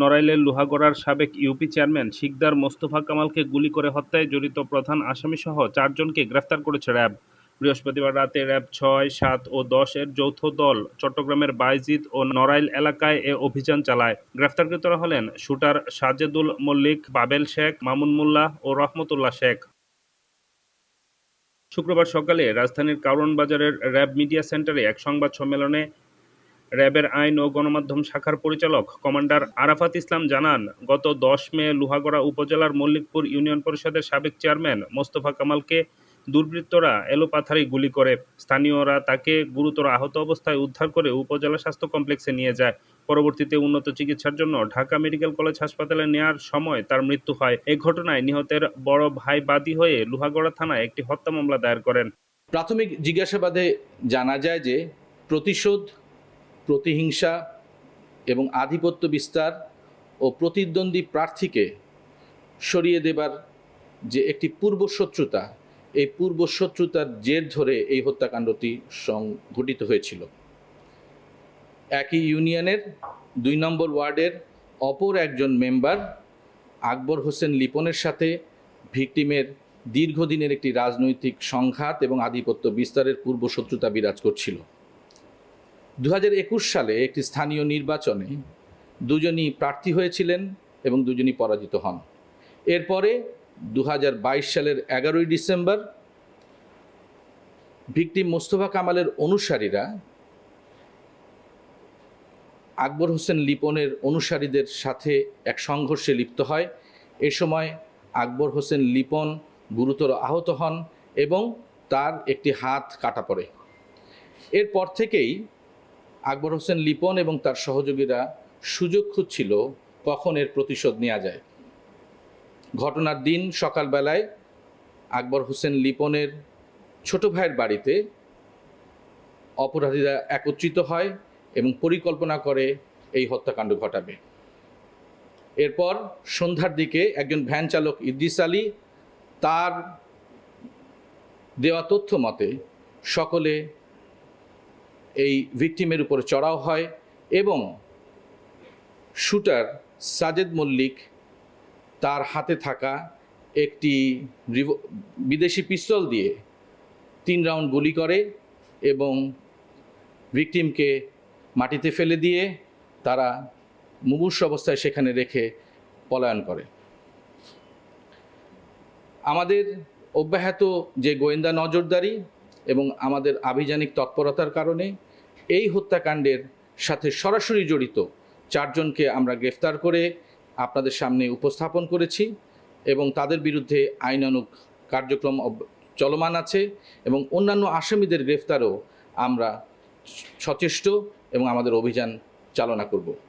নড়াইলের লোহাগড়ার সাবেক UP chairman Sikdar Mostafa কামালকে গুলি করে হত্যায় জড়িত প্রধান আসামিসহ চারজনকে গ্রেফতার করেছে র্যাব। বৃহস্পতিবার রাতে র্যাব ছয়, সাত ও দশ এর যৌথ দল চট্টগ্রামের বাইজিদ ও নড়াইল এলাকায় এ অভিযান চালায়। গ্রেফতারকৃতরা হলেন শুটার সাজেদুল মল্লিক, বাবেল শেখ, মামুন মোল্লাহ ও রহমতুল্লাহ শেখ। শুক্রবার সকালে রাজধানীর কারওয়ান বাজারের র্যাব মিডিয়া সেন্টারে এক সংবাদ সম্মেলনে র্যাবের আইন ও গণমাধ্যম শাখার পরিচালক কমান্ডার আরাফাত ইসলাম জানান, গত দশ মে লোহাগড়া উপজেলার মল্লিকপুর ইউনিয়ন পরিষদের সাবেক চেয়ারম্যান মোস্তফা কামালকে দুর্বৃত্তরা এলোপাথারি গুলি করে। স্থানীয়রা তাকে গুরুতর আহত অবস্থায় উদ্ধার করে উপজেলা স্বাস্থ্য কমপ্লেক্সে নিয়ে যায়। পরবর্তীতে উন্নত চিকিৎসার জন্য ঢাকা মেডিকেল কলেজ হাসপাতালে নেয়ার সময় তার মৃত্যু হয়। এই ঘটনায় নিহতের বড় ভাই বাদী হয়ে লোহাগড়া থানায় একটি হত্যা মামলা দায়ের করেন। প্রাথমিক জিজ্ঞাসাবাদে জানা যায় যে প্রতিশোধ প্রতিহিংসা এবং আধিপত্য বিস্তার ও প্রতিদ্বন্দ্বী প্রার্থীকে সরিয়ে দেবার যে একটি পূর্বশত্রুতা, এই পূর্বশত্রুতার জের ধরে এই হত্যাকাণ্ডটি সংঘটিত হয়েছিল। একই ইউনিয়নের দুই নম্বর ওয়ার্ডের অপর একজন মেম্বার আকবর হোসেন লিপনের সাথে ভিকটিমের দীর্ঘদিনের একটি রাজনৈতিক সংঘাত এবং আধিপত্য বিস্তারের পূর্বশত্রুতা বিরাজ করছিল। দু হাজার একুশ সালে একটি স্থানীয় নির্বাচনে দুজনই প্রার্থী হয়েছিলেন এবং দুজনই পরাজিত হন। এরপরে দু হাজার বাইশ সালের এগারোই ডিসেম্বর ভিকটিম মোস্তফা কামালের অনুসারীরা আকবর হোসেন লিপনের অনুসারীদের সাথে এক সংঘর্ষে লিপ্ত হয়। এ সময় আকবর হোসেন লিপন গুরুতর আহত হন এবং তার একটি হাত কাটা পড়ে। এরপর থেকেই আকবর হোসেন লিপন এবং তার সহযোগীরা সুযোগ খুঁজছিল কখন এর প্রতিশোধ নেওয়া যায়। ঘটনার দিন সকালবেলায় আকবর হোসেন লিপনের ছোট ভাইয়ের বাড়িতে অপরাধীরা একত্রিত হয় এবং পরিকল্পনা করে এই হত্যাকাণ্ড ঘটাবে। এরপর সন্ধ্যার দিকে একজন ভ্যান চালক ইদ্রিস আলী তার দেওয়া তথ্য মতে সকলে এই ভিকটিমের উপরে চড়াও হয় এবং শুটার সাজেদ মল্লিক তার হাতে থাকা একটি বিদেশি পিস্তল দিয়ে তিন রাউন্ড গুলি করে এবং ভিকটিমকে মাটিতে ফেলে দিয়ে তারা মুমূর্ষ অবস্থায় সেখানে রেখে পলায়ন করে। আমাদের অব্যাহত যে গোয়েন্দা নজরদারি এবং আমাদের আভিযানিক তৎপরতার কারণে এই হত্যাকাণ্ডের সাথে সরাসরি জড়িত চারজনকে আমরা গ্রেফতার করে আপনাদের সামনে উপস্থাপন করেছি এবং তাদের বিরুদ্ধে আইনানুগ কার্যক্রম চলমান আছে এবং অন্যান্য আসামিদের গ্রেফতারও আমরা সচেষ্ট এবং আমাদের অভিযান চালনা করব।